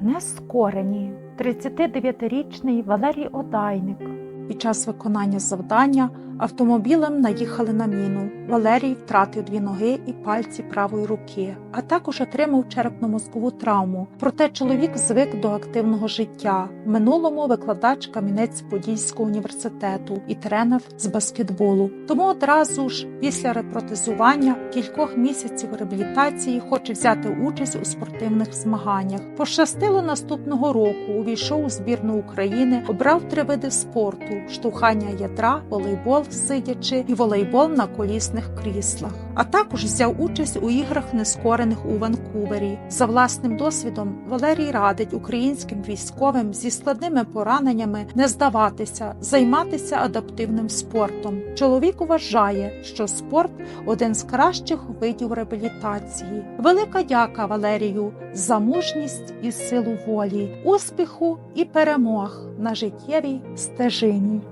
Нескорені 39-річний Валерій Одайник. Під час виконання завдання автомобілем наїхали на міну. Валерій втратив дві ноги і пальці правої руки, а також отримав черепно-мозкову травму. Проте чоловік звик до активного життя. В минулому викладач Кам'янець-Подільського університету і тренер з баскетболу. Тому одразу ж після репротезування кількох місяців реабілітації хоче взяти участь у спортивних змаганнях. Пощастило наступного року. Увійшов у збірну України, обрав три види спорту: штовхання ядра, волейбол сидячи і волейбол на колісних кріслах. А також взяв участь у іграх нескорених у Ванкувері. За власним досвідом Валерій радить українським військовим зі складними пораненнями не здаватися, займатися адаптивним спортом. Чоловік вважає, що спорт один з кращих видів реабілітації. Велика дяка Валерію за мужність і силу волі, успіху і перемог на життєвій стежині.